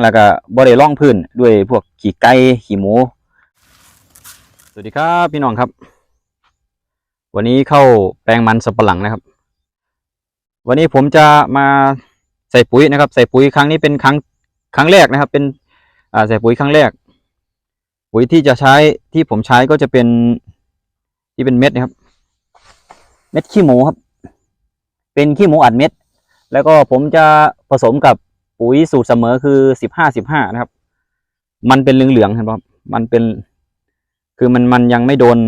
แล้วก็บ่ได้ร่องพื้นด้วยพวกขี้ไก่ขี้หมู สวัสดีครับพี่น้องครับ วันนี้เข้าแปลงมันสับปะหลังนะครับ วันนี้ผมจะมาใส่ปุ๋ยนะครับ ใส่ปุ๋ยครั้งนี้เป็นครั้งครั้งแรกนะครับ เป็นอ่าใส่ปุ๋ยครั้งแรก ปุ๋ยที่จะใช้ที่ผมใช้ก็จะเป็นที่เป็นเม็ดนะครับ เม็ดขี้หมูครับ เป็นขี้หมูอัดเม็ด แล้วก็ผมจะผสมกับ ปุ๋ยสูตรเสมอคือสิบห้าสิบห้านะครับ มันเป็นเหลืองๆเห็นป่ะครับมันเป็น คือมันมันยังไม่โดน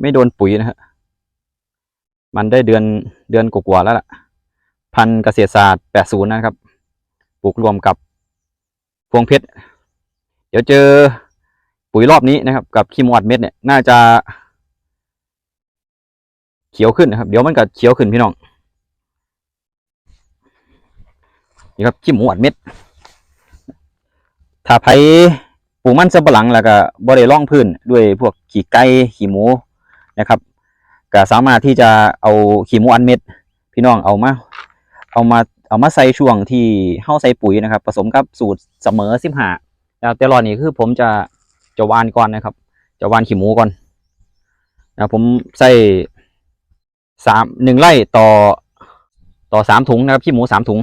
ไม่โดนปุ๋ยนะฮะมันได้เดือนเดือนกว่าๆแล้วล่ะ พันเกษตรศาสตร์แปดศูนย์นะครับ ปลูกรวมกับพวงเพชร เดี๋ยวเจอปุ๋ยรอบนี้นะครับ กับขี้หมูอัดเม็ดเนี่ย น่าจะ เขียวขึ้นนะครับ เดี๋ยวมันก็เขียวขึ้นพี่น้อง นี่ครับขี้หมูอัดเม็ด ถ้าไผปลูกมันสำปะหลังแล้วก็บ่ได้ร่องพื้นด้วยพวกขี้ไก่ขี้หมูนะครับก็สามารถที่จะเอาขี้หมูอัดเม็ด พี่น้องเอามา เอามาเอามาใส่ช่วงที่เฮาใส่ปุ๋ยนะครับ ผสมกับสูตรเสมอสิบห้าแต่รอนี่คือผมจะจะวานก่อนนะครับ จะวานขี้หมูก่อนนะผมใส่สามหนึ่งไร่ต่อต่อสามถุงนะครับขี้หมูสามถุง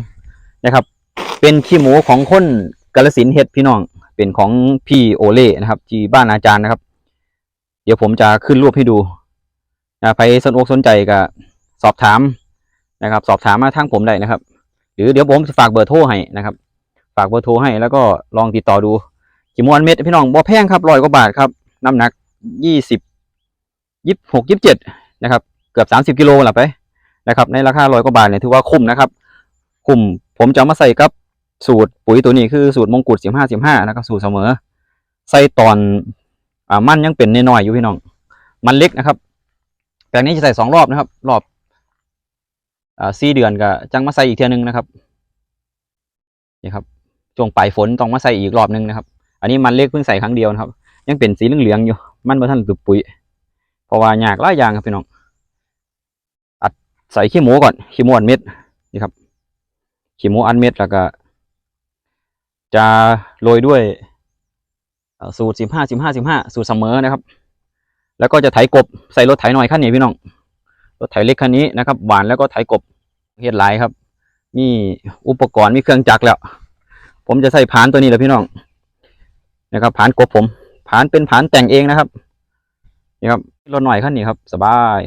นะครับ เป็นขี้หมูของคนกาลสินเฮ็ดพี่น้อง เป็นของพี่โอเล่นะครับ ที่บ้านอาจารย์นะครับ เดี๋ยวผมจะขึ้นรูปให้ดูนะใครสนอกสนใจก็สอบถามนะครับ สอบถามมาทางผมได้นะครับ หรือเดี๋ยวผมจะฝากเบอร์โทรให้นะครับ ฝากเบอร์โทรให้แล้วก็ลองติดต่อดูกี่มวนเม็ดพี่น้องบ่แพงครับร้อยกว่าบาทครับน้ำหนักยี่สิบยี่หกยี่สิบเจ็ดนะครับ เกือบสามสิบกิโลหละไปนะครับ ในราคาร้อยกว่าบาทเนี่ยถือว่าคุ้มนะครับ คุ้ม ผมจะมาใส่กับสูตรปุ๋ยตัวนี้คือสูตรมงกุฎสิบห้าสิบห้านะครับสูตรเสมอ ใส่ตอนอ่ามันยังเป็นน้อยอยู่พี่น้อง มันเล็กนะครับแปลงนี้จะใส่สองรอบนะครับ รอบอ่าสี่เดือนก็จังมาใส่อีกเทียหนึงนะครับนี่ครับช่วงปลายฝนต้องมาใส่อีกรอบหนึงนะครับ อันนี้มันเล็กเพิ่งใส่ครั้งเดียวนะครับ ยังเป็นสีเหลืองๆอยู่ มันบ่ทันตุปุ๋ยเพราะว่าหยากหลายอย่างครับพี่น้องอัดใส่ขี้หมูก่อนขี้หมูอันเม็ดนี่ครับ ขี้หมูอันเม็ดแล้วก็ จะโรยด้วยสูตรสิบห้าสิบห้าสิบห้าสูตรเสมอนะครับ แล้วก็จะไถกบใส่รถไถหน่อยขั้นนี้พี่น้องรถไถเล็กคันนี้นะครับ หวานแล้วก็ไถกบเฮ็ดหลายครับมีอุปกรณ์มีเครื่องจักรแล้ว ผมจะใส่ผานตัวนี้แหละพี่น้องนะครับผานกบผมผานเป็นผานแต่งเองนะครับนี่ครับรถหน่อยขั้นนี้ครับ สบาย